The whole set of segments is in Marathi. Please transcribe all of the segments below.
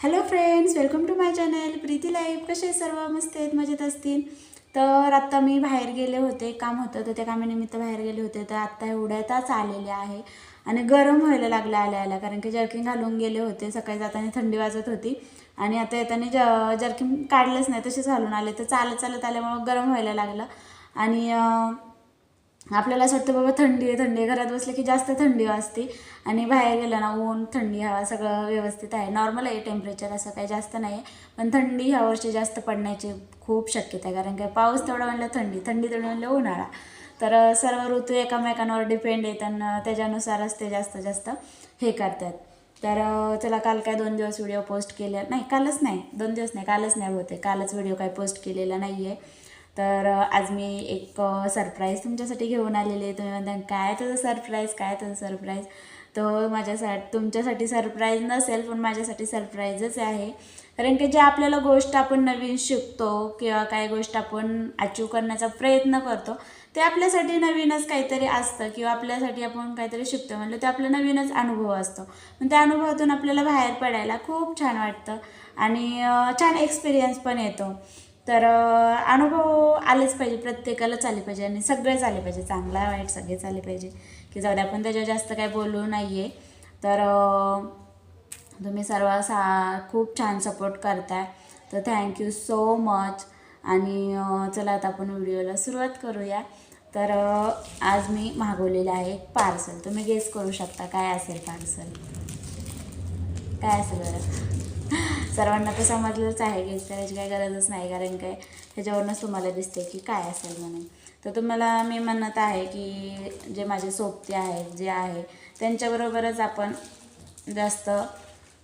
Hello friends welcome to my channel Preeti life कसे सर्व? मस्त आहेत मजेत असतील. तर आत्ता मी बाहेर गेले होते काम होतं तर त्या कामानिमित्त बाहेर गेले होते. तर आत्ता एवढ्यातच आलेले आहे. आणि गरम व्हायला लागलं आल्या आल्या कारण की जर्किंग घालून गेले होते. सकाळी जाताना थंडी वाजत होती. आणि आता येताना ज जर्किंग काढलंच नाही तसेच घालून आले. तर चालत चालत आल्यामुळं गरम व्हायला लागलं. आणि आपल्याला असं वाटतं बाबा थंडी आहे थंडी आहे. घरात बसले की जास्त थंडी वाजते. आणि बाहेर गेलं ना ऊन थंडी हवा सगळं व्यवस्थित आहे. नॉर्मल आहे टेम्परेचर असं काही जास्त नाही आहे. पण थंडी ह्या वर्षी जास्त पडण्याची खूप शक्यता आहे. कारण काय पाऊस तेवढा म्हणलं थंडी थंडी तेवढं म्हणलं उन्हाळा. तर सर्व ऋतू एकामेकांवर डिपेंड आहेत आणि त्याच्यानुसारच ते जास्त जास्त हे करतात. तर त्याला चला काल काय दोन दिवस व्हिडिओ पोस्ट केले? नाही कालच नाही. दोन दिवस नाही कालच नाही होते कालच व्हिडिओ काय पोस्ट केलेला नाही आहे तर आज मी एक सरप्राईज तुमच्यासाठी घेऊन आलेले आहे. तुम्ही म्हणता काय तुझं सरप्राईज काय तुझं सरप्राईज तो माझ्यासाठी तुमच्यासाठी सरप्राईज नसेल पण माझ्यासाठी सरप्राईजच आहे. कारण की जे आपल्याला गोष्ट आपण नवीन शिकतो किंवा काही गोष्ट आपण अचीव करण्याचा प्रयत्न करतो ते आपल्यासाठी नवीनच काहीतरी असतं किंवा आपल्यासाठी आपण काहीतरी शिकतो म्हणलं ते आपला नवीनच अनुभव असतो. पण त्या अनुभवातून आपल्याला बाहेर पडायला खूप छान वाटतं आणि छान एक्सपिरियन्स पण येतो. तर अनुभव आलेच पाहिजे प्रत्येकालाच आले पाहिजे आणि सगळेच आले पाहिजे चांगला वाईट सगळेच आले पाहिजे. की जाऊ दे आपण त्याच्यावर जास्त काय बोलू नाही आहे तर तुम्ही सर्व सा खूप छान सपोर्ट करताय. तर थँक्यू सो मच आणि चला आता आपण व्हिडिओला सुरुवात करूया. तर आज मी मागवलेलं आहे एक पार्सल तुम्ही गेस करू शकता काय असेल पार्सल काय असेल बरं? सर्वांना तर समजलंच आहे की करायची काही गरजच नाही कारण काय ह्याच्यावरूनच तुम्हाला दिसते की काय असेल म्हणून. तर तुम्हाला मी म्हणत आहे की जे माझे सोबते आहेत जे आहे त्यांच्याबरोबरच आपण जास्त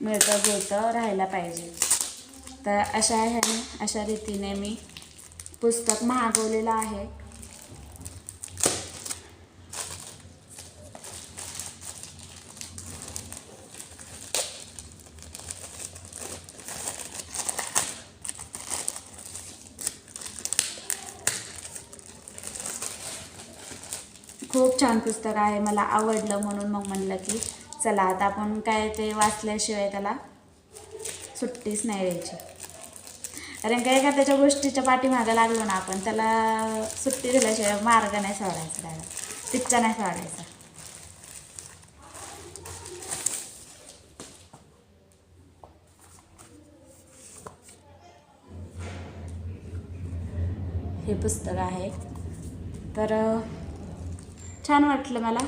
मिळतं जुळतं राहायला पाहिजे. तर अशा ह्याने अशा रीतीने मी पुस्तक मागवलेलं आहे. खूप छान पुस्तक आहे मला आवडलं म्हणून मग म्हणलं की चला आता आपण काय ते वाचल्याशिवाय त्याला सुट्टीच नाही द्यायची. कारण काय का त्याच्या गोष्टीच्या पाठीमागं लागलो ना आपण त्याला सुट्टी दिल्याशिवाय मार्ग नाही सोडायचा त्याला पिच्चा नाही सोडायचा. हे पुस्तक आहे. तर छान वाटलं मला.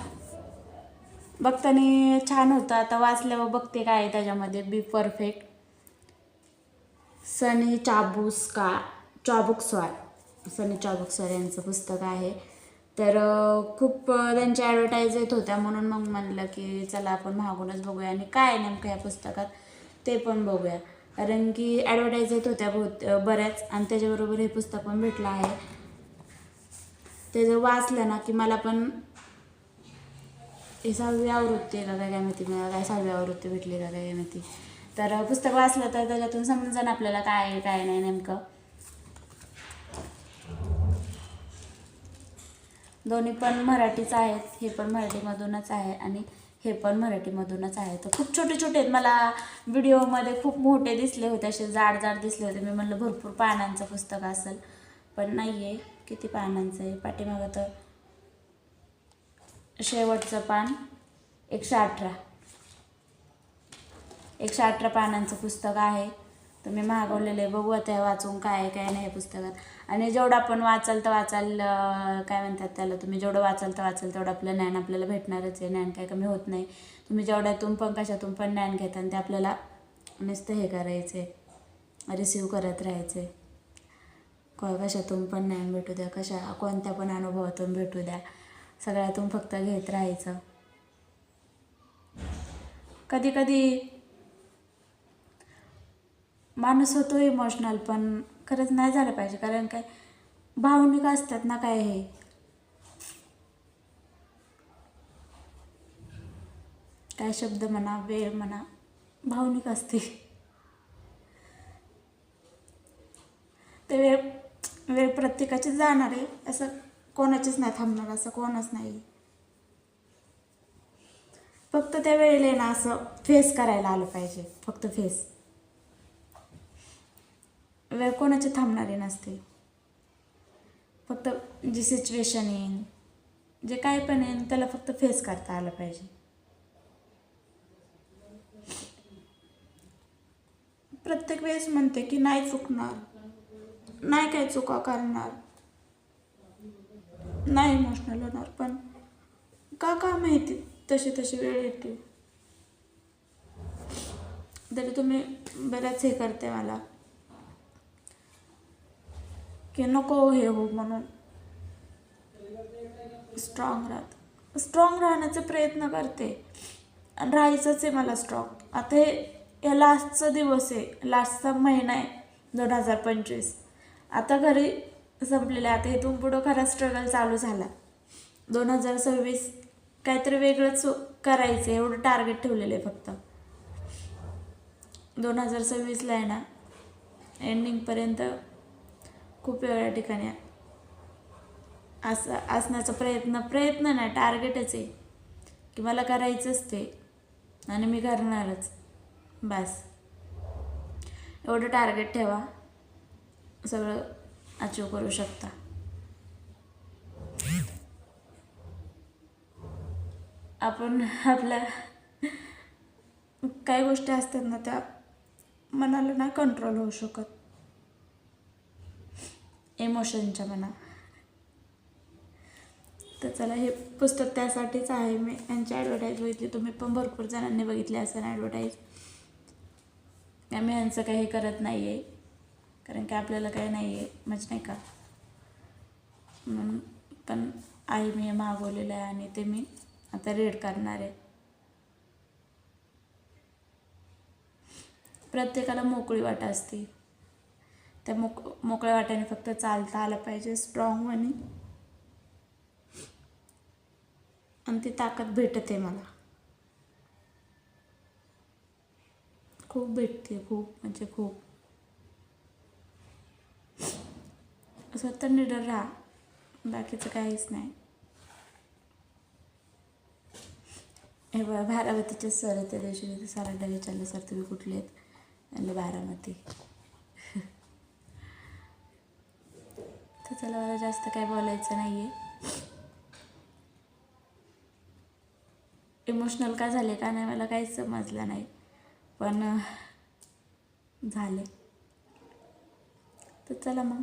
बघताना छान होतं. आता वाचल्यावर बघते काय आहे त्याच्यामध्ये. बी परफेक्ट सनी चाबुस्का चाबुकस्वार सनी चाबुकस्वार यांचं पुस्तक आहे. तर खूप त्यांच्या ॲडव्हर्टाईज येत होत्या. म्हणून मग म्हणलं की चला आपण मागूनच बघूया. आणि काय आहे नेमकं या पुस्तकात ते पण बघूया. कारण की ॲडव्हर्टाईज येत होत्या बहुत बऱ्याच. आणि त्याच्याबरोबर हे पुस्तक पण भेटलं आहे. ते जर वाचलं ना की मला पण ही सहावी आवृत्ती आहे काय काय माहिती मिळाला काय सहावी आवृत्ती भेटली का काय माहिती तर पुस्तक वाचलं तर त्याच्यातून समजा आपल्याला काय आहे काय नाही नेमकं. दोन्ही पण मराठीच आहेत हे पण मराठीमधूनच आहे आणि हे पण मराठीमधूनच आहे. तर खूप छोटे छोटे आहेत. मला व्हिडिओमध्ये खूप मोठे दिसले होते असे जाड जाड दिसले होते. मी म्हणलं भरपूर पानांचं पुस्तक असेल पण नाही आहे किती पानांचं आहे? पाठीमागं तर शेवटचं पान एकशे अठरा. एकशे अठरा पानांचं पुस्तक आहे. तर मी मागवलेलं आहे. बघू आता वाचून काय आहे काय नाही हे पुस्तकात. आणि जेवढं आपण वाचाल तर वाचाल काय म्हणतात त्याला तुम्ही जेवढं वाचाल तर वाचाल तेवढं आपलं ज्ञान आपल्याला भेटणारच आहे. ज्ञान काय कमी होत नाही. तुम्ही जेवढ्यातून पण कशातून पण ज्ञान घेता आणि ते आपल्याला नुसतं हे करायचे रिसिव्ह करत राहायचे क कशातून पण ज्ञान भेटू द्या. कशा कोणत्या पण अनुभवातून भेटू द्या. सगळ्यातून फक्त घेत राहायचं. कधी कधी माणूस होतो इमोशनल पण खरंच नाही झालं पाहिजे. कारण काय? भावनिक असतात ना काय हे? काय शब्द म्हणा वेळ म्हणा भावनिक असते ते वेळ वेळ प्रत्येकाची जाणार आहे असं कोणाचीच नाही थांबणार असं कोणच नाही. फक्त त्या वेळेला ना असं फेस करायला आलं पाहिजे फक्त फेस. वेळ कोणाची थांबणारी नसते. फक्त जी सिच्युएशन येईन जे काय पण येईन त्याला फक्त फेस करता आलं पाहिजे. प्रत्येक वेळेस म्हणते की नाही चुकणार. नाही काय चुका करणार. नाही इमोशनल होणार पण का का माहिती? तशी तशी वेळ येते. तरी तुम्ही बऱ्याच हे करते मला. की नको हे हो म्हणून. स्ट्रॉंग राहत. स्ट्रॉंग राहण्याचा प्रयत्न करते. आणि राहायचंच आहे मला स्ट्रॉंग आता हे या लास्टचा दिवस आहे. लास्टचा महिना आहे. दोन हजार पंचवीस. आता घरी संपलेलं आहे आता इथून पुढं खरा स्ट्रगल चालू झाला. दोन हजार सव्वीस काहीतरी वेगळंच करायचं आहे एवढं टार्गेट ठेवलेलं आहे फक्त. दोन हजार सव्वीसला आहे ना एंडिंगपर्यंत खूप वेगळ्या ठिकाणी असं असण्याचा प्रयत्न प्रयत्न नाही टार्गेटच आहे. की मला करायचंच ते आणि मी करणारच. बस. एवढं टार्गेट ठेवा. सगळं अचीव करू शकता. आपण आपल्या काही गोष्टी असतात ना त्या मनाला ना कंट्रोल होऊ शकत. इमोशनच्या मना तर चला हे पुस्तक त्यासाठीच आहे. मी यांची ॲडव्हर्टाईज बघितली तुम्ही पण भरपूर जणांनी बघितली असेल ॲडव्हर्टाईज आम्ही यांचं काही करत नाही आहे कारण की आपल्याला काही नाही आहे म्हणजे नाही का? म्हणून पण आई मी मागवलेलं आहे आणि ते मी आता रेड करणार आहे. प्रत्येकाला मोकळी वाट असते. त्या मोक मोकळ्या वाट्याने फक्त चालता आलं पाहिजे स्ट्रॉंग म्हणे आणि ती ताकद भेटते मला. खूप भेटते खूप म्हणजे खूप. स्वतः निडर राहा. बाकीचं काहीच नाही. हे बघा बारामतीचे सर आहे त्या दिवशी. मी सरांना विचारलं सर तुम्ही कुठले आहेत? आणि बारामती तर चला मला जास्त काही बोलायचं नाही आहे इमोशनल का झाले का नाही मला काहीच समजलं नाही. पण झाले. तर चला मग.